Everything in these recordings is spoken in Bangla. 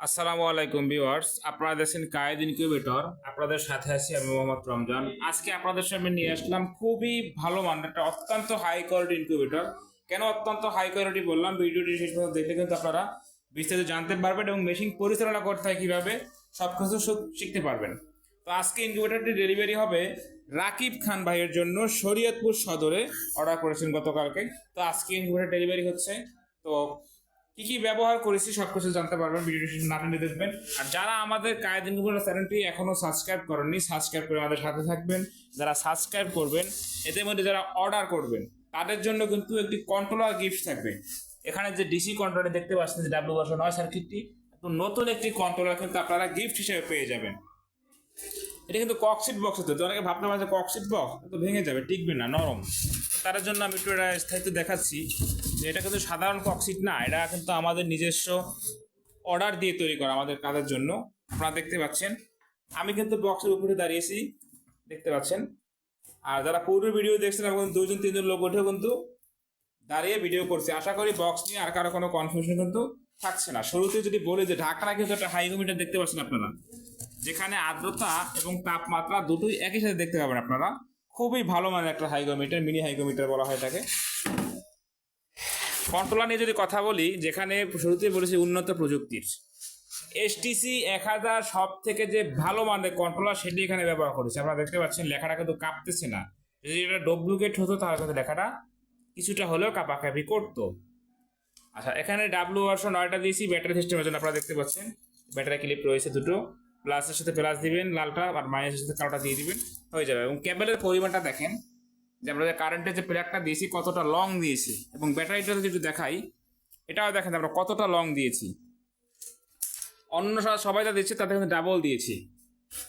আসসালামু আলাইকুম ভিউয়ার্স, আপনারা দেখছেন কায়েদ ইনকিউবেটর আপনাদের সাথে আছি আমি মোহাম্মদ রমজান। আজকে আপনাদের সামনে নিয়ে আসলাম খুবই ভালো মানের একটা অত্যন্ত হাই কোয়ালিটি ইনকিউবেটর কেন অত্যন্ত হাই কোয়ালিটি বললাম? ভিডিওটি শেষ পর্যন্ত দেখলে কিন্তু আপনারা বিস্তারিত জানতে পারবেন এবং মেশিন পরিচালনা করতে হয় কীভাবে সব কিছু শিখতে পারবেন। তো আজকে ইনকিউবেটরটি ডেলিভারি হবে রাকিব খান ভাইয়ের জন্য শরীয়তপুর সদরে। অর্ডার করেছেন গতকালকে। তো আজকে ইনকিউবেটর ডেলিভারি হচ্ছে। তো কি কি ব্যবহার করেছি সব কিছু জানতে পারবেন, ভিডিওটি না টেনে দেখবেন। আর যারা আমাদের কায়দিন চ্যানেলটি এখনও সাবস্ক্রাইব করেননি, সাবস্ক্রাইব করে আমাদের সাথে থাকবেন। যারা সাবস্ক্রাইব করবেন, এদের মধ্যে যারা অর্ডার করবেন, তাদের জন্য কিন্তু একটি কন্ট্রোলার গিফট থাকবে। এখানে যে ডিসি কন্ট্রোলার দেখতে পাচ্ছেন, যে ডাব্লিউ বছর নয় সার্কিটটি একটু নতুন একটি কন্ট্রোলার কিন্তু আপনারা গিফট হিসেবে পেয়ে যাবেন। এটা কিন্তু ককসিট বক্স হতে অনেকে ভাবতে পারে যে ককসিট বক্স তো ভেঙে যাবে, টিকবে না, নরম। তো তার জন্য আমি একটু এটা স্থায়িত্ব দেখাচ্ছি যে এটা কিন্তু সাধারণ ককসিট না, এটা কিন্তু আমাদের নিজস্ব অর্ডার দিয়ে তৈরি করা আমাদের কাজের জন্য। আপনারা দেখতে পাচ্ছেন। আমি কিন্তু বক্সের উপরে দাঁড়িয়েছি, দেখতে পাচ্ছেন। আর যারা পুরো ভিডিও দেখছেন এখন দুজন তিনজন লোক উঠেও কিন্তু দাঁড়িয়ে ভিডিও করছে। আশা করি বক্স নিয়ে আর কারও কোনো কনফিউশন কিন্তু থাকছে না। শুরুতে যদি বলে যে ঢাকাটা কিন্তু একটা হাইগোমিটার দেখতে পাচ্ছেন আপনারা। যেখানে আর্দ্রতা এবং তাপমাত্রা দুটোই একই সাথে দেখতে পাবেন আপনারা। খুবই ভালো মানের একটা হাইগোমিটার মিনি হাইগোমিটার বলা হয় এটাকে। কন্ট্রোলার নিয়ে যদি কথা বলি, যেখানে শুরুতেই বলেছি উন্নত প্রযুক্তির। এসটিসি এক হাজার সব থেকে যে ভালো মানের কন্ট্রোলার, সেটি এখানে ব্যবহার করেছে। আপনারা দেখতে পাচ্ছেন, লেখাটা কিন্তু কাঁপতেছে না। যদি এটা ডুপ্লিকেট হতো, তাহলে কিন্তু লেখাটা কিছুটা হলেও কাঁপাকাঁপি করতো। আচ্ছা এখানে ডাব্লু একশো নয়টা দিয়েছি, ব্যাটারি সিস্টেমের জন্য আপনারা দেখতে পাচ্ছেন। ব্যাটারি ক্লিপ রয়েছে দুটো। প্লাসের সাথে প্লাস দিবেন লালটা আর মাইনাসের সাথে কালোটা দিয়ে দিবেন, হয়ে যাবে। এবং কেবলের পরিমাণটা দেখেন, যে আমরা যে কারেন্টের যে প্লেগটা দিয়েছি, কতটা লং দিয়েছি। এবং ব্যাটারিটা যদি একটু দেখাই, এটাও দেখেন আমরা কতটা লং দিয়েছি। অন্য সব- সবাই যা দিচ্ছে তাদের কিন্তু ডাবল দিয়েছি।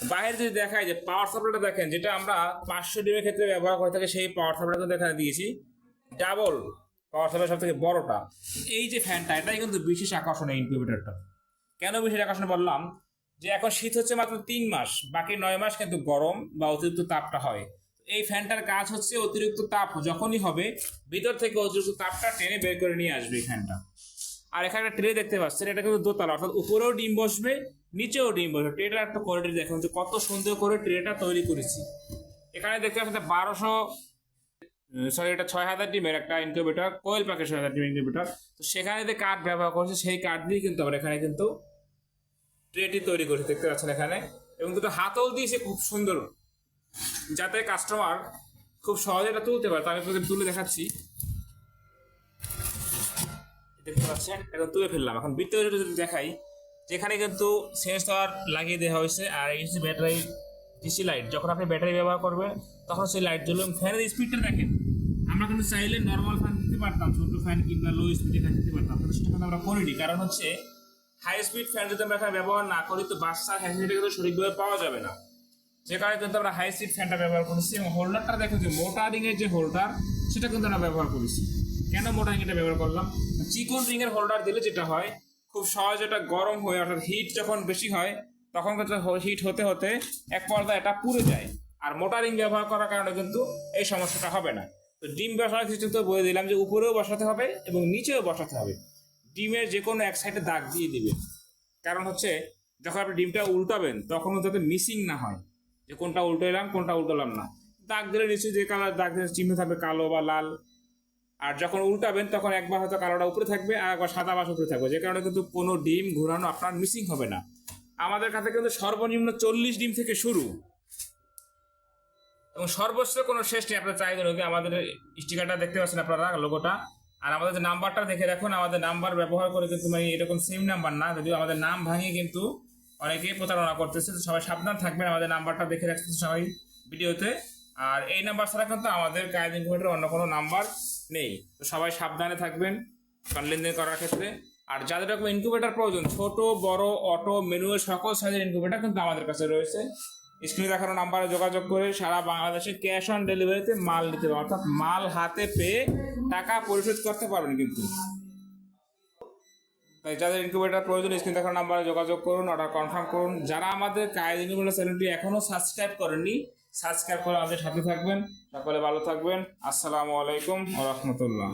বাইরে যদি দেখাই যে পাওয়ার সাপ্লাইটা দেখেন, যেটা আমরা পাঁচশো ডিমের ক্ষেত্রে ব্যবহার করে থাকি, সেই পাওয়ার সাপ্লাইটা কিন্তু এখানে দিয়েছি। ডাবল পাওয়ার সাপ্লাই সব থেকে বড়টা। এই যে ফ্যানটা এটাই কিন্তু বিশেষ আকর্ষণ এই ইনকিউবেটরটা কেন বিশেষ আকর্ষণ বললাম? যে এখন শীত হচ্ছে মাত্র তিন মাস, বাকি নয় মাস কিন্তু গরম বা অতিরিক্ত তাপটা হয়। এই ফ্যানটার কাজ হচ্ছে অতিরিক্ত তাপ যখনই হবে, ভিতর থেকে অতিরিক্ত তাপটা টেনে বের করে নিয়ে আসবে ফ্যানটা। আর এখানে একটা ট্রে দেখতে পাচ্ছেন, এটা কিন্তু দোতলা, অর্থাৎ উপরেও ডিম বসবে, নিচেও ডিম বসবে। ট্রেটার একটা কোয়ালিটি দেখুন, যে কত সুন্দর করে ট্রেটা তৈরি করেছি। এখানে দেখতে পাচ্ছেন বারোশো সরি এটা ছয় হাজার ডিমের একটা ইনকিউবেটর কোয়েল পাখি ছয় হাজার ডিমের ইনকিউবেটর তো সেখানে যে কাঠ ব্যবহার করছে, সেই কাঠ দিয়ে কিন্তু আমরা এখানে কিন্তু ট্রেটি তৈরি করেছি দেখতে পাচ্ছেন এখানে। এবং দুটো হাতল দিয়েছে খুব সুন্দর যাতে কাস্টমার খুব সহজে এটা তুলতে পারে। আমি আপনাদের তুলে দেখাচ্ছি। দেখতে পাচ্ছেন? এখন তুলে ফেললাম। এখন ভিতরে যদি দেখাই, যেখানে কিন্তু সেন্সর লাগিয়ে দেওয়া হয়েছে আর এই হচ্ছে ব্যাটারি ডিসি লাইট যখন আপনি ব্যাটারি ব্যবহার করবেন, তখন সেই লাইট জ্বলবে ফ্যানের স্পিডটা দেখেন। আমরা কিন্তু চাইলে নর্মাল ফ্যান দিতে পারতাম, ছোট ফ্যান কিংবা লো স্পিডে ফ্যান দিতে পারতাম। সেটা কিন্তু আমরা করিনি। কারণ হচ্ছে হাই স্পিড ফ্যান যদি আমরা এখানে ব্যবহার না করি, তো বাচ্চার হ্যান্ডসেটটা কিন্তু সঠিকভাবে পাওয়া যাবে না। যে কারণে কিন্তু আমরা হাই স্পিড ফ্যানটা ব্যবহার করেছি এবং হোল্ডারটা দেখো যে মোটারিং এর যে হোল্ডার সেটা কিন্তু আমরা ব্যবহার করেছি। কেন মোটারিং এটা ব্যবহার করলাম? চিকন রিং এর হোল্ডার দিলে যেটা হয়, খুব সহজ এটা গরম হয়ে, অর্থাৎ হিট যখন বেশি হয়, তখন কিন্তু হিট হতে হতে এক পর্যায়ে এটা পুড়ে যায়। আর মোটা রিং ব্যবহার করার কারণে কিন্তু এই সমস্যাটা হবে না। তো ডিম বসানোর ক্ষেত্রে তো বলে দিলাম যে উপরেও বসাতে হবে এবং নিচেও বসাতে হবে। ডিমের যে কোনো এক সাইডে দাগ দিয়ে দিবে কারণ হচ্ছে, যখন আপনি ডিমটা উল্টাবেন তখন যাতে মিসিং না হয়। যে কোনটা উল্টো এলাম কোনটা উল্টালাম না। দাগ দিলে নিচে যে কালার দাগ দিলে চিহ্ন থাকবে কালো বা লাল। আর যখন উল্টাবেন, তখন একবার হয়তো কালোটা উপরে থাকবে আর একবার সাদা বাস উপরে থাকবে। যে কারণে কিন্তু কোনো ডিম ঘোরানো আপনার মিসিং হবে না। আমাদের কাছে কিন্তু সর্বনিম্ন চল্লিশ ডিম থেকে শুরু। এবং সর্বোচ্চ কোনো শেষ নেই। আপনার চাহিদা রোগে আমাদের স্টিকারটা দেখতে পাচ্ছেন আপনারা লোগোটা আর আমাদের যে নাম্বারটা দেখে রাখুন, আমাদের নাম্বার ব্যবহার করে কিন্তু মানে এরকম সেম নাম্বার না, যদিও আমাদের নাম ভাঙিয়ে কিন্তু অনেকে প্রতারণা করতেছে, তো সবাই সাবধান থাকবেন, আমাদের নাম্বারটা দেখে রাখতে সবাই ভিডিওতে। আর এই নাম্বার ছাড়া কিন্তু আমাদের কায়দ ইনকিউবেটর অন্য কোনো নাম্বার নেই, তো সবাই সাবধানে থাকবেন লেনদেন করার ক্ষেত্রে। আর যাদের রকম ইনকিউবেটর প্রয়োজন, ছোট, বড় অটো মেনুয়ের সকল সাইজের ইনকিউবেটর কিন্তু আমাদের কাছে রয়েছে। স্ক্রিনে দেখানো নাম্বারে যোগাযোগ করে সারা বাংলাদেশে ক্যাশ অন ডেলিভারিতে মাল নিতে পারবেন অর্থাৎ মাল হাতে পেয়ে টাকা পরিশোধ করতে পারবেন কিন্তু। তাই যাদের ইনকিউবেটার প্রয়োজন, স্ক্রিন দেখানো নাম্বারে যোগাযোগ করুন অর্ডার কনফার্ম করুন। যারা আমাদের কায়েদ ইনকিউবেটার চ্যানেলটি এখনও সাবস্ক্রাইব করেননি সাবস্ক্রাইব করে আমাদের সাথে থাকবেন। সকলে ভালো থাকবেন। আসসালামু আলাইকুম রহমতুল্লাহ।